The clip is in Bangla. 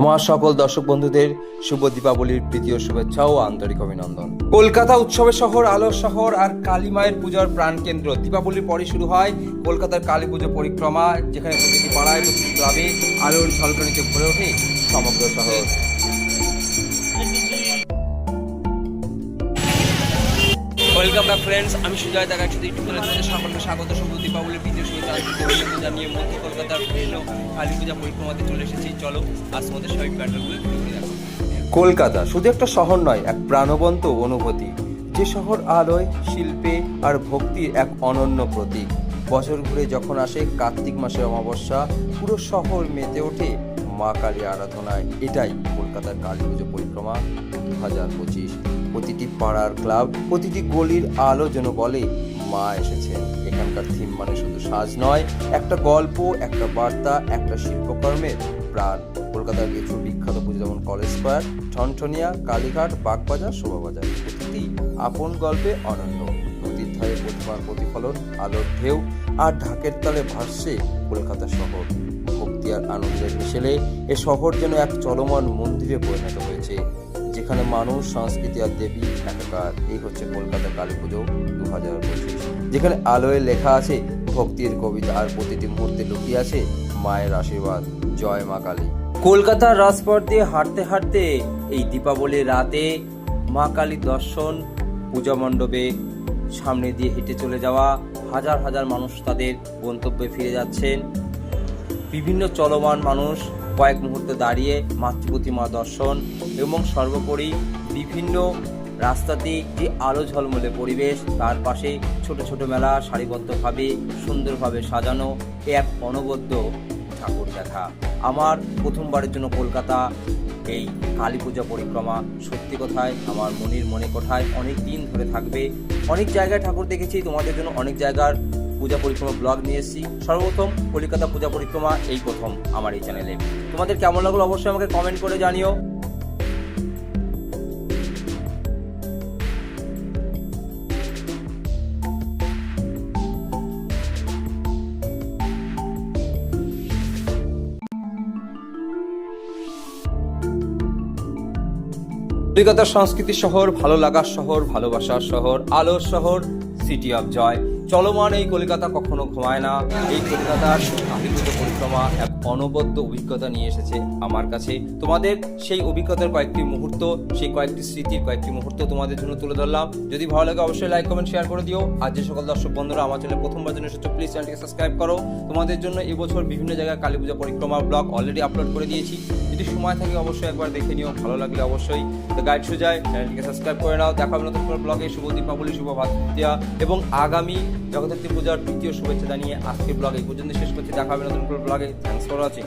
আমার সকল দর্শক বন্ধুদের শুভ দীপাবলির প্রীতীয় শুভেচ্ছা ও আন্তরিক অভিনন্দন। কলকাতা উৎসবের শহর আলোর শহর আর কালী মায়ের পূজার প্রাণকেন্দ্র দীপাবলির পরে শুরু হয় কলকাতার কালী পুজো পরিক্রমা, যেখানে প্রতিটি পাড়ায় প্রতিটি ক্লাবে আলোর ঝলকানিতে ভরে ওঠে সমগ্র শহর। ওয়েলকাম ব্যাক ফ্রেন্ডস আমি সুজয় দেখা একসাথে ইউটিউব চ্যানেল থেকে সকলকে স্বাগত। শুভ দীপাবলির প্রীতীয় শুভেচ্ছা পূজা নিয়ে মধ্য কলকাতার বিভিন্ন কালী পূজা পরিক্রমাতে চলে এসেছি। চলো, আজ তোমাদের সবাই প্যান্ডেলগুলো ঘুরে দেখো কলকাতা শুধু একটা শহর নয়, এক প্রাণবন্ত অনুভূতি। যে শহর আলোয়, শিল্পে আর ভক্তির এক অনন্য প্রতীক। বছর ঘুরে যখন আসে কার্তিক মাসের অমাবস্যা, পুরো শহর মেতে ওঠে মা কালী আরাধনায়। এটাই কলকাতার কালী পুজো পরিক্রমা। দু হাজার পঁচিশ প্রতিটি পাড়ার ক্লাব, প্রতিটি গলির আলো যেন বলে, মা এসেছেন। এখানকার থিম মানে শুধু সাজ নয়, একটা গল্প, একটা বার্তা, একটা শিল্পকর্মের প্রাণ। কলকাতার কিছু বিখ্যাত পুজো যেমন কলেজ স্কোয়ার, ঠনঠনিয়া, কালীঘাট, বাগবাজার, শোভাবাজার প্রতিটি আপন গল্পে অনন্য। নদীর ধারে প্রতিমার প্রতিফলন, আলোর ঢেউ আর ঢাকের তালে ভাসছে কলকাতা শহর। ভক্তি আর আনন্দের মিশেলে এ শহর যেন এক চলমান মন্দিরে পরিণত হয়েছে। যেখানে মানুষ, সংস্কৃতি আর দেবী একাকার। এই হচ্ছে কলকাতা কালী পুজো দু হাজার পঁচিশ। যেখানে আলোয় লেখা আছে, ভক্তির কবিতা আর প্রতিটি মুহূর্তে লুকিয়ে আছে মায়ের আশীর্বাদ। জয় মা কালী। কলকাতার রাজপথ দিয়ে হাঁটতে হাঁটতে এই দীপাবলির রাতে মা কালীর দর্শন, পূজা মণ্ডপে সামনে দিয়ে হেঁটে চলে যাওয়া হাজার হাজার মানুষ তাদের গন্তব্যে ফিরে যাচ্ছেন। বিভিন্ন চলমান মানুষ কয়েক মুহূর্ত দাঁড়িয়ে মাতৃপ্রতিমা দর্শন এবং সর্বোপরি বিভিন্ন রাস্তাতে যে আলো ঝলমলে পরিবেশ, তার পাশে ছোট ছোট মেলা সারিবদ্ধভাবে সুন্দরভাবে সাজানো এক অনবদ্য ঠাকুর দেখা। আমার প্রথমবারের জন্য কলকাতা এই কালী পূজা পরিক্রমা সত্যি কথায় আমার মনির মনে কোঠায় অনেক দিন ধরে থাকবে। অনেক জায়গায় ঠাকুর দেখেছি, তোমাদের জন্য অনেক জায়গার পূজা পরিক্রমা ব্লগ নিয়ে এসেছি। সর্বপ্রথম কলিকাতা পূজা পরিক্রমা, এই প্রথম আমার এই চ্যানেলে। তোমাদের কেমন লাগল অবশ্যই আমাকে কমেন্ট করে জানিও। কলিকাতার সংস্কৃতি শহর, ভালো লাগার শহর, ভালোবাসার শহর, আলোর শহর সিটি অফ জয় চলমান এই কলকাতা কখনো ঘুমায় না। এই কলকাতার আবির্ভূত পরিক্রমা এক অনবদ্য অভিজ্ঞতা নিয়ে এসেছে আমার কাছে। তোমাদের সেই অভিজ্ঞতার কয়েকটি মুহূর্ত, সেই কয়েকটি স্মৃতির কয়েকটি মুহূর্ত তোমাদের জন্য তুলে ধরলাম। যদি ভালো লাগে অবশ্যই লাইক কমেন্ট শেয়ার করে দিও। আর যে সকল দর্শক বন্ধুরা আমার চ্যানেল প্রথমবার জন্য এসেছ প্লিজ চ্যানেলটিকে সাবস্ক্রাইব করো। তোমাদের জন্য এবছর বিভিন্ন জায়গায় কালী পূজা পরিক্রমা ব্লগ অলরেডি আপলোড করে দিয়েছি। যদি সময় থাকে অবশ্যই একবার দেখে নিও, ভালো লাগলে অবশ্যই। তো গাইড সুজায় চ্যানেলটিকে সাবস্ক্রাইব করে নাও। দেখা হবে নতুন ব্লগে শুভ দীপাবলি, শুভ ভাতৃয়া এবং আগামী জগদ্ধাত্রী পূজার তৃতীয় শুভেচ্ছা জানিয়ে আজকের ব্লগ পর্যন্ত শেষ করছি। দেখা হবে নতুন ব্লগে। Thanks for watching